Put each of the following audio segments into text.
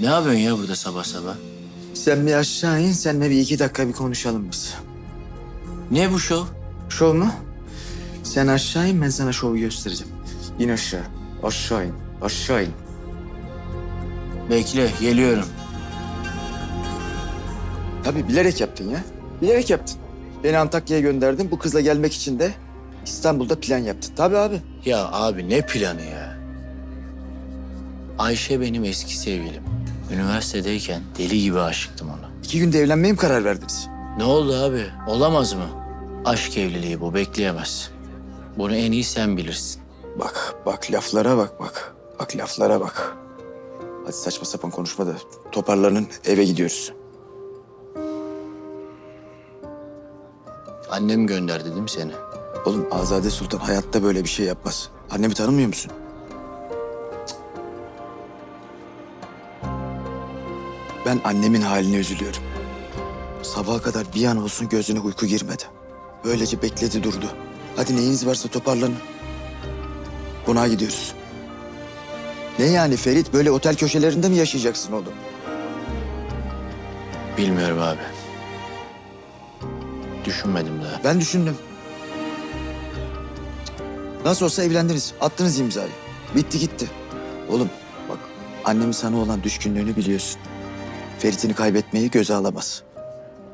Ne yapıyorsun ya burada sabah sabah? Sen bir aşağı in, seninle bir iki dakika bir konuşalım biz. Ne bu şov? Şov mu? Sen aşağı in, ben sana şovu göstereceğim. İn aşağı. Aşağı in. Aşağı in. Bekle, geliyorum. Tabii bilerek yaptın ya. Bilerek yaptın. Beni Antakya'ya gönderdin. Bu kızla gelmek için de İstanbul'da plan yaptın. Tabii abi. Ya abi ne planı ya? Ayşe benim eski sevgilim. Üniversitedeyken deli gibi aşıktım ona. İki günde evlenmeye mi karar verdiniz? Ne oldu abi? Olamaz mı? Aşk evliliği bu, bekleyemez. Bunu en iyi sen bilirsin. Bak, bak laflara bak bak. Bak laflara bak. Hadi saçma sapan konuşma da toparlanın eve gidiyoruz. Annem gönderdi değil mi seni? Oğlum Azade Sultan hayatta böyle bir şey yapmaz. Annemi tanımıyor musun? Ben annemin haline üzülüyorum. Sabaha kadar bir an olsun gözüne uyku girmedi. Böylece bekledi durdu. Hadi neyiniz varsa toparlanın. Konağa gidiyoruz. Ne yani Ferit böyle otel köşelerinde mi yaşayacaksın oğlum? Bilmiyorum abi. Düşünmedim daha. Ben düşündüm. Nasıl olsa evlendiniz. Attınız imzayı. Bitti gitti. Oğlum bak annemin sana olan düşkünlüğünü biliyorsun. Ferit'ini kaybetmeyi göze alamaz.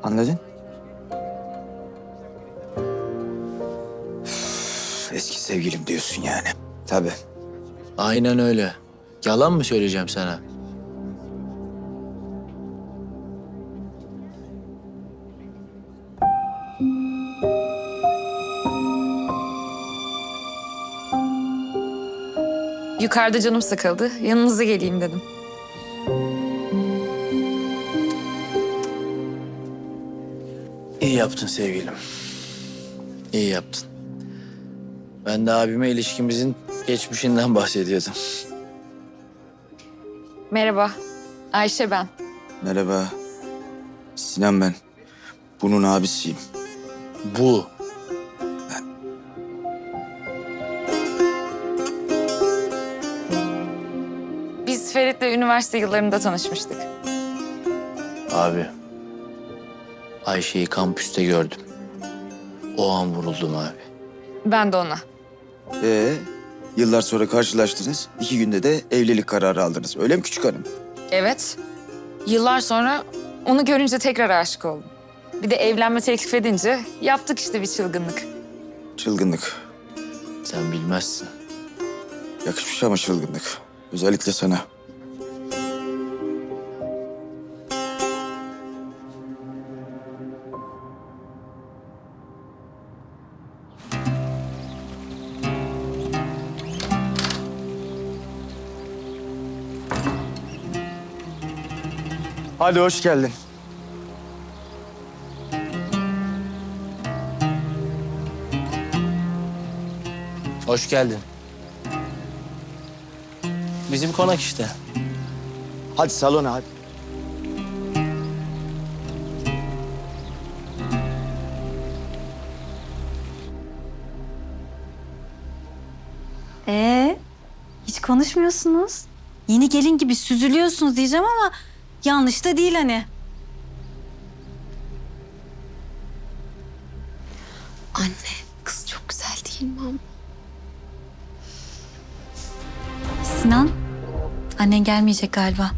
Anladın? Üf, Eski sevgilim diyorsun yani. Tabii. Aynen öyle. Yalan mı söyleyeceğim sana? Yukarıda canım sıkıldı. Yanınıza geleyim dedim. Yaptın sevgilim. İyi yaptın. Ben de abime ilişkimizin geçmişinden bahsediyordum. Merhaba. Ayşe ben. Merhaba. Sinan ben. Bunun abisiyim. Bu. Biz Ferit'le üniversite yıllarında tanışmıştık. Abi. Ayşe'yi kampüste gördüm. O an vuruldum abi. Ben de ona. Ee, yıllar sonra karşılaştınız. İki günde de evlilik kararı aldınız. Öyle mi küçük hanım? Evet. Yıllar sonra onu görünce tekrar aşık oldum. Bir de evlenme teklif edince yaptık işte bir çılgınlık. Çılgınlık. Sen bilmezsin. Yakışmış ama çılgınlık. Özellikle sana. Hadi hoş geldin. Hoş geldin. Bizim konak işte. Hadi salona hadi. Ee, hiç konuşmuyorsunuz. Yeni gelin gibi süzülüyorsunuz diyeceğim ama yanlış da değil hani. Anne, kız çok güzel değil mi ama? Sinan, annen gelmeyecek galiba.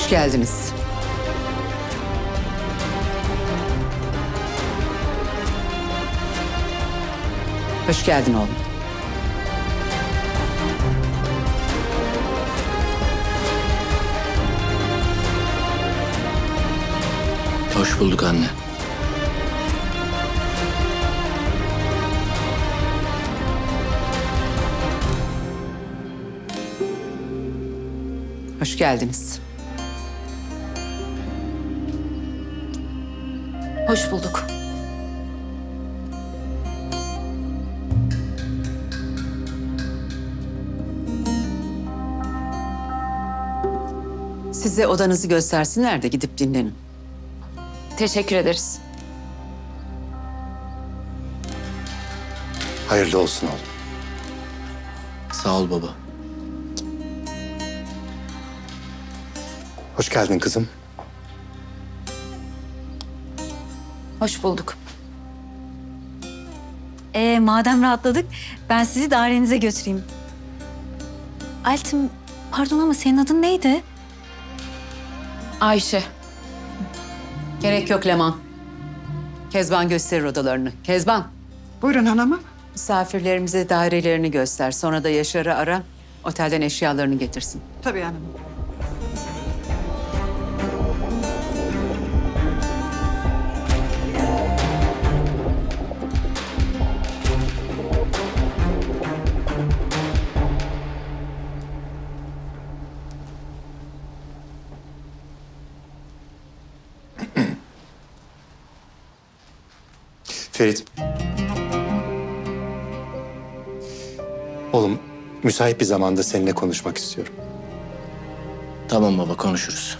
Hoş geldiniz. Hoş geldin oğlum. Hoş bulduk anne. Hoş geldiniz. Hoş bulduk. Size odanızı göstersinler de gidip dinlenin. Teşekkür ederiz. Hayırlı olsun oğlum. Sağ ol baba. Hoş geldin kızım. Hoş bulduk. Ee, madem rahatladık ben sizi dairenize götüreyim. Altim pardon ama senin adın neydi? Ayşe. Gerek yok Leman. Kezban gösterir odalarını. Kezban. Buyurun hanımım. Misafirlerimize dairelerini göster. Sonra da Yaşar'ı ara. Otelden eşyalarını getirsin. Tabii hanımım. Ferit. Oğlum, müsait bir zamanda seninle konuşmak istiyorum. Tamam baba konuşuruz.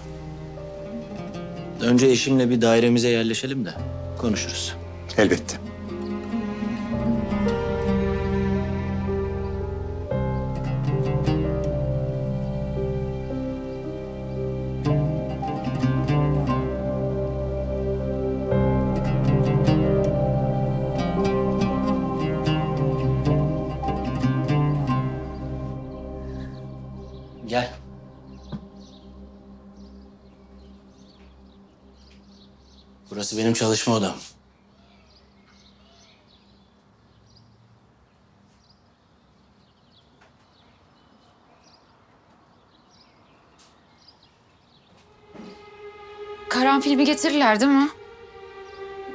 Önce eşimle bir dairemize yerleşelim de konuşuruz. Elbette. Burası benim çalışma odam. Karanfil bir getirirler değil mi?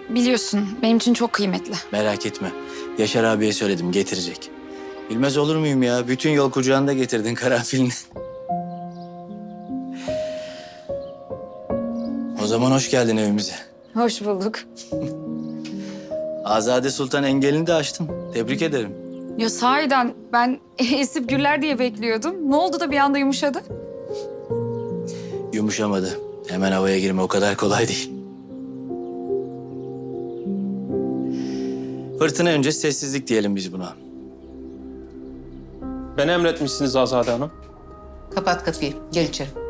Biliyorsun benim için çok kıymetli. Merak etme. Yaşar abiye söyledim getirecek. Bilmez olur muyum ya? Bütün yol kucağında getirdin karanfilini. o zaman hoş geldin evimize. Hoş bulduk. Azade Sultan engelini de aştın. Tebrik ederim. Ya sahiden ben esip güller diye bekliyordum. Ne oldu da bir anda yumuşadı? Yumuşamadı. Hemen havaya girme o kadar kolay değil. Fırtına önce sessizlik diyelim biz buna. Beni emretmişsiniz Azade Hanım. Kapat kapıyı. Gel içeri.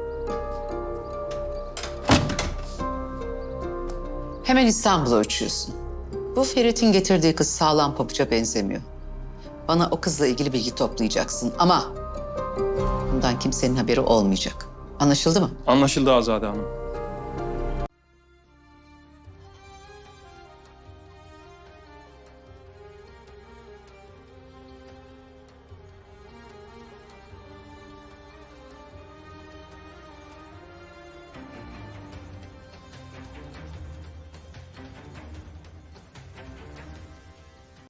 Hemen İstanbul'a uçuyorsun. Bu Ferit'in getirdiği kız sağlam pabuca benzemiyor. Bana o kızla ilgili bilgi toplayacaksın ama bundan kimsenin haberi olmayacak. Anlaşıldı mı? Anlaşıldı Azade Hanım.